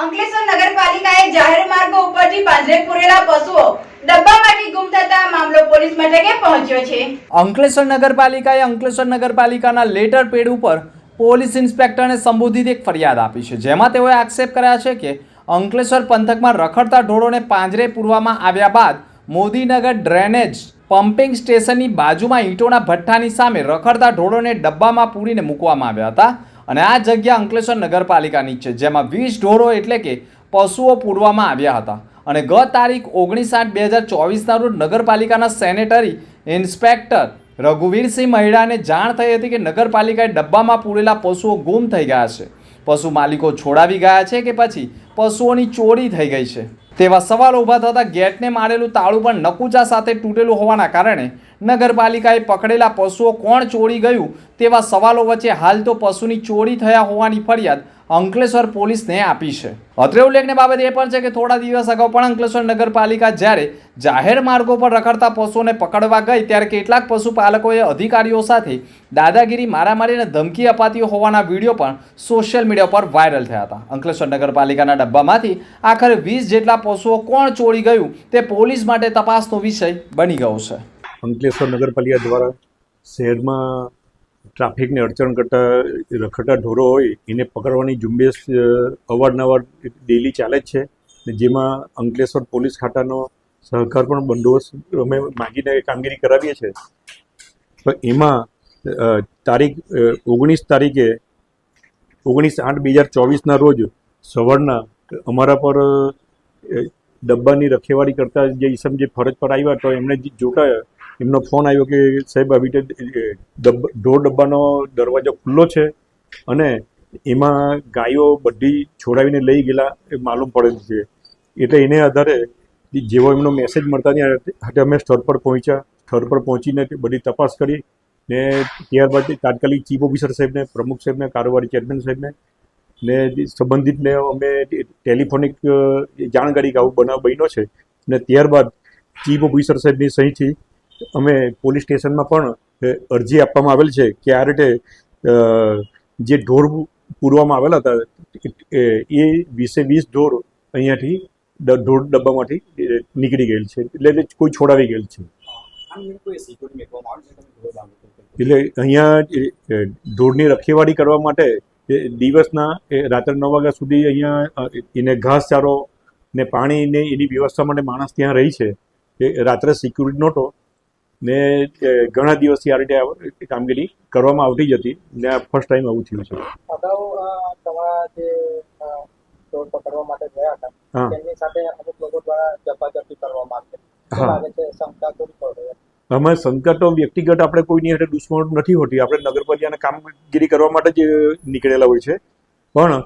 અંકલેશ્વર નગરપાલિકાએ જાહેર માર્ગો ઉપરથી પાંજરે પૂરેલા પશુઓ લેટર પેડ ઉપર પોલીસ ઇન્સ્પેક્ટરને સંબોધિત એક ફરિયાદ આપી જેમાં તેઓએ આક્ષેપ કર્યા છે કે અંકલેશ્વર પંથકમાં રખડતા ઢોરોને પાંજરે પૂરવામાં આવ્યા બાદ મોદીનગર ડ્રેનેજ પમ્પિંગ સ્ટેશનની બાજુમાં ઈંટોના ભઠ્ઠાની સામે રખડતા ઢોરોને ડબ્બામાં પૂરીને મૂકવામાં આવ્યા હતા. અને આ જગ્યા અંકલેશ્વર નગરપાલિકાની છે, જેમાં વીસ ઢોરો એટલે કે પશુઓ પૂરવામાં આવ્યા હતા. અને ગત તારીખ ઓગણીસ આઠ બે હજાર ચોવીસના રોજ નગરપાલિકાના સેનેટરી ઇન્સ્પેક્ટર રઘુવીરસિંહ મહિડાને જાણ થઈ હતી કે નગરપાલિકાએ ડબ્બામાં પૂરેલા પશુઓ ગુમ થઈ ગયા છે. પશુ માલિકો છોડાવી ગયા છે કે પછી પશુઓની ચોરી થઈ ગઈ છે? તેવા સવાલ ઊભા થતાં ગેટને મારેલું તાળું પણ નકુચા સાથે તૂટેલું હોવાના કારણે નગરપાલિકાએ પકડેલા પશુઓ કોણ ચોરી ગયું તેવા સવાલો વચ્ચે હાલ તો પશુની ચોરી થયા હોવાની ફરિયાદ અંકલેશ્વર પોલીસને આપી છે. અત્રે ઉલ્લેખની બાબત એ પણ છે કે થોડા દિવસ અગાઉ પણ અંકલેશ્વર નગરપાલિકા જ્યારે જાહેર માર્ગો પર રખડતા પશુઓને પકડવા ગઈ, ત્યારે કેટલાક પશુપાલકોએ અધિકારીઓ સાથે દાદાગીરી, મારામારી અને ધમકી અપાતી હોવાના વીડિયો પણ સોશિયલ મીડિયા પર વાયરલ થયા હતા. અંકલેશ્વર નગરપાલિકાના ડબ્બામાંથી આખરે વીસ જેટલા પશુઓ કોણ ચોરી ગયું તે પોલીસ માટે તપાસનો વિષય બની ગયો છે. અંકલેશ્વર નગરપાલિકા દ્વારા શહેરમાં ટ્રાફિકને અડચણ કરતા રખડતા ઢોરો હોય, એને પકડવાની ઝુંબેશ અવારનવાર ડેલી ચાલે જ છે. ને જેમાં અંકલેશ્વર પોલીસ ખાતાનો સહકાર પણ બંદોબસ્ત અમે માગીને કામગીરી કરાવીએ છીએ. તો એમાં તારીખ ઓગણીસ તારીખે, ઓગણીસ આઠ બે હજાર ચોવીસના રોજ સવારના અમારા પર ડબ્બાની રખેવાળી કરતા જે ઈસમ જે ફરજ પર આવ્યા, તો એમણે જોતા એમનો ફોન આવ્યો કે સાહેબ આવી રીતે ઢોર ડબ્બાનો દરવાજો ખુલ્લો છે અને એમાં ગાયો બધી છોડાવીને લઈ ગયેલા એ માલુમ પડેલ છે. એટલે એને આધારે જેવો એમનો મેસેજ મળતાની હાથે અમે સ્થળ પર પહોંચ્યા. સ્થળ પર પહોંચીને બધી તપાસ કરી ને ત્યારબાદ તાત્કાલિક ચીફ ઓફિસર સાહેબને પ્રમુખ સાહેબને કારોબારી ચેરમેન સાહેબને ને સંબંધિતને અમે ટેલિફોનિક અ, જાણકારી કે આવું બનાવ બન્યો છે ને ત્યારબાદ ચીફ ઓફિસર સાહેબની સહીથી અમે પોલીસ સ્ટેશનમાં પણ અરજી આપવામાં આવેલ છે કે આ રીતે જે ઢોર પૂરવામાં આવેલા હતા એ એ વીસે વીસ ઢોર અહીંયાથી ઢોર ડબ્બામાંથી નીકળી ગયેલ છે. એટલે કોઈ છોડાવી ગયેલ છે. એટલે અહીંયા ઢોરની રખેવાળી કરવા માટે દિવસના રાત્રે નવ વાગ્યા સુધી અહીંયા એને ઘાસચારો ને પાણી ને એની વ્યવસ્થા માટે માણસ ત્યાં રહી છે. એ રાત્રે સિક્યુરિટી નહોતો. ને ઘણા દિવસથી આ રીતે કામગીરી કરવામાં આવતી જ હતી. ને આ ફર્સ્ટ ટાઈમ આવું થયું છે. અમે શંકા તો વ્યક્તિગત આપણે કોઈની હારે દુશ્મન નથી હોતી. આપણે નગરપાલિકાને કામગીરી કરવા માટે જ નીકળેલા હોય છે. પણ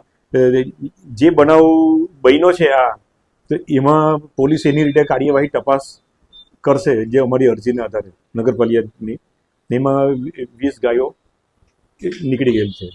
જે બનાવ બન્યો છે આ તો એમાં પોલીસ એની રીતે કાર્યવાહી તપાસ કરશે જે અમારી અરજીના આધારે. નગરપાલિકાની એમાં વીસ ગાયો નીકળી ગયેલ છે.